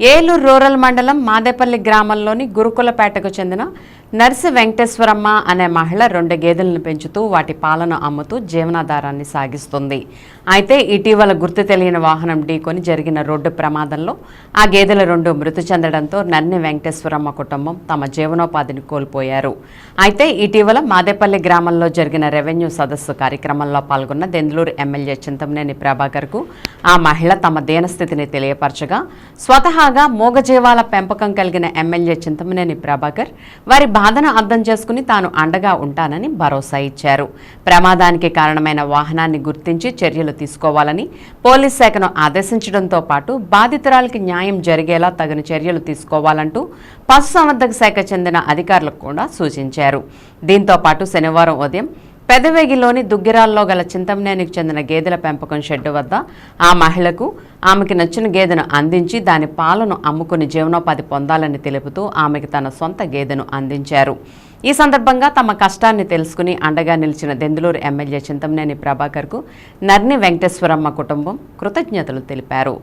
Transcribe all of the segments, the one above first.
Eluru rural మండలం మాదేపల్లి గ్రామంలోని గురుకులపేటకు చెందిన నర్సి వెంకటేశ్వరమ్మ అనే మహిళ రెండు గేదెలను పెంచుతూ వాటి పాలను అమ్ముతూ జీవనాధారాన్ని సాగిస్తుంది. అయితే ఇటీవల గుర్తు తెలియని వాహనం ఢీకొని జరిగిన రోడ్డు ప్రమాదంలో ఆ గేదెల రెండు మృతి చెందడంతో నన్ని వెంకటేశ్వరమ్మ కుటుంబం తమ జీవనోపాధిని కోల్పోయారు. అయితే ఇటీవల మాదేపల్లి గ్రామంలో జరిగిన రెవెన్యూ సదస్సు కార్యక్రమంలో పాల్గొన్న దెందులూరు ఎమ్మెల్యే చింతమనేని ప్రభాకర్కు ఆ మహిళ తమ దీనస్థితిని తెలియపరచగా స్వతహా స్వతహాగా మూగజీవాల పెంపకం కలిగిన ఎమ్మెల్యే చింతమనేని ప్రభాకర్ వారి బాధను అర్థం చేసుకుని తాను అండగా ఉంటానని భరోసా ఇచ్చారు. ప్రమాదానికి కారణమైన వాహనాన్ని గుర్తించి చర్యలు తీసుకోవాలని పోలీస్ శాఖను ఆదేశించడంతో పాటు బాధితురాలకి న్యాయం జరిగేలా తగిన చర్యలు తీసుకోవాలంటూ పశుసంవర్ధక శాఖ చెందిన అధికారులకు కూడా సూచించారు. దీంతో పాటు శనివారం ఉదయం పెదవేగిలోని దుగ్గిరాల్లో గల చింతమనేనికి చెందిన గేదెల పెంపకం షెడ్డు వద్ద ఆ మహిళకు ఆమెకి నచ్చిన గేదెను అందించి దాని పాలను అమ్ముకుని జీవనోపాధి పొందాలని తెలుపుతూ ఆమెకి తన సొంత గేదెను అందించారు. ఈ సందర్భంగా తమ కష్టాన్ని తెలుసుకుని అండగా నిలిచిన దెందులూరు ఎమ్మెల్యే చింతమనేని ప్రభాకర్కు నర్ని వెంకటేశ్వరమ్మ కుటుంబం కృతజ్ఞతలు తెలిపారు.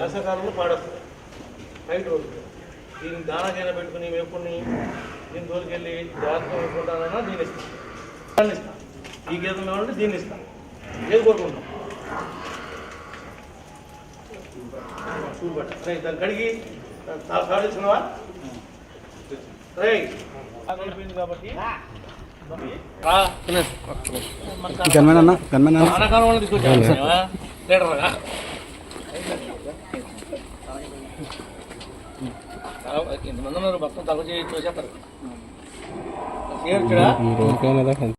వర్షాకాలంలో పాడదు బయట రోజు దీన్ని దానాకైనా పెట్టుకుని మేపుకుని దీని తోలుకెళ్ళి జాగ్రత్తగా పెట్టుకుంటానన్నా దీన్ని ఇస్తాను దాన్ని ఇస్తాను ఈ గీతం కావాలంటే దీన్ని ఇస్తాను ఏది కోరుకుంటాం? చూపట్ట రైట్ దాన్ని కడిగి తాను సాధించినవా రైట్ అయిపోయింది కాబట్టి. రా. గన్మెన్ గన్మెన్ ఇంతమంది ఉన్నారు. తక్కువ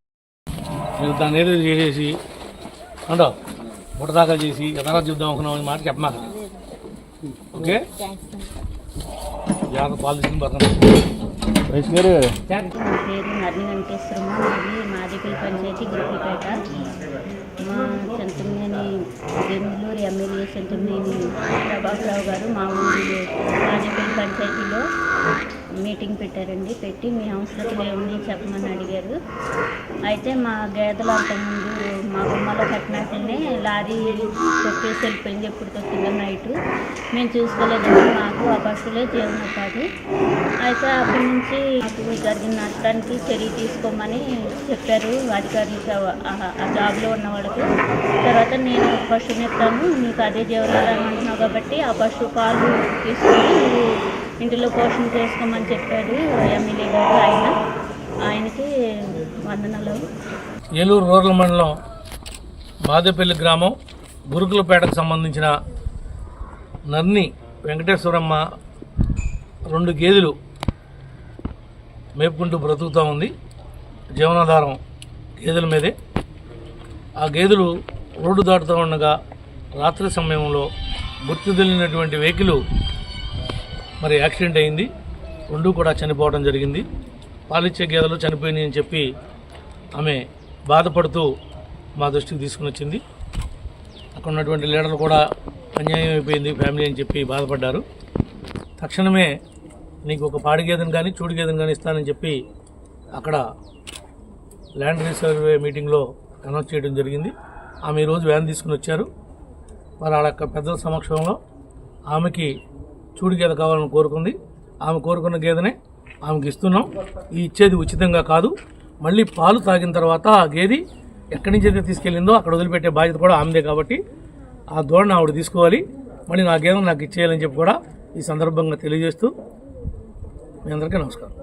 దాన్ని ఏదో చేసేసి అంటావు బుట్ట దాకా చేసి ఎదరా చూద్దాం అనుకున్నాం అని మాట చెప్పమాక. ఓకే. వయసు గారు. పేరు వెంకటేశ్వరమ్మ. మాది మాదిపల్లి పంచాయతీ గురుకులపేట మా చెంతమనేని బెంగళూరు ఎమ్మెల్యే చెంతమనేని ప్రభాకరరావు గారు మా ఊరిలో మాదిపల్లి పంచాయతీలో మీటింగ్ పెట్టారండి. పెట్టి మీ హౌస్లోకి ఏమని చెప్పమని అడిగారు. అయితే మా గేదెలు అంతకుముందు మా గుమ్మలో కట్టినట్టునే లారీ తొక్కేసి వెళ్ళిపోయింది ఎప్పుడు తొక్కిందో నైట్. మేము చూసుకోలేదండి మాకు ఆ బస్సులే జీవనోపాధి అయితే అప్పటి నుంచి నాకు జరిగిన నష్టానికి చర్య తీసుకోమని చెప్పారు అధికారులు ఆ- ఆ జాబ్లో ఉన్న వాళ్ళకి. తర్వాత నేను పశువుని ఎత్తాను నీకు అదే జీవనాధారం అంటున్నావు కాబట్టి ఆ పశువు పాలు తీసుకొని ఇంటిలో పోషణ చేసుకోమని చెప్పాడు ఎమ్మెల్యే గారు ఆయన. ఆయనకి వందనలు. ఏలూరు రూరల్ మండలం బాదేపల్లి గ్రామం గురుకులపేటకు సంబంధించిన నర్ని వెంకటేశ్వరమ్మ రెండు గేదెలు మేపుకుంటూ బ్రతుకుతూ ఉంది. జీవనాధారం గేదెల మీదే. ఆ గేదెలు రోడ్డు దాటుతూ ఉండగా రాత్రి సమయంలో గుర్తు తెలియనటువంటి వెహికల్ మరి యాక్సిడెంట్ అయింది. రెండు కూడా చనిపోవడం జరిగింది. పాలిచ్చే గేదెలు చనిపోయినాయి అని చెప్పి ఆమె బాధపడుతూ మా దృష్టికి తీసుకుని వచ్చింది. అక్కడ ఉన్నటువంటి లీడర్లు కూడా అన్యాయం అయిపోయింది ఫ్యామిలీ అని చెప్పి బాధపడ్డారు. తక్షణమే నీకు ఒక పాడి గేదెను కానీ చూడి గేదెను కానీ ఇస్తానని చెప్పి అక్కడ ల్యాండ్ రీసర్వే మీటింగ్లో అనౌన్స్ చేయడం జరిగింది. ఆమె ఈరోజు వ్యాన్ తీసుకుని వచ్చారు. మరి ఆడ పెద్దల సమక్షంలో ఆమెకి చూడు గేదె కావాలని కోరుకుంది. ఆమె కోరుకున్న గేదెనే ఆమెకి ఇస్తున్నాం. ఈ ఇచ్చేది ఉచితంగా కాదు. మళ్ళీ పాలు తాగిన తర్వాత ఆ గేది ఎక్కడి నుంచి అయితే తీసుకెళ్ళిందో అక్కడ వదిలిపెట్టే బాధ్యత కూడా ఆమెదే కాబట్టి ఆ ధోరణి ఆవిడ తీసుకోవాలి. మళ్ళీ నా గేదెను నాకు ఇచ్చేయాలని చెప్పి కూడా ఈ సందర్భంగా తెలియజేస్తూ మీ అందరికీ నమస్కారం.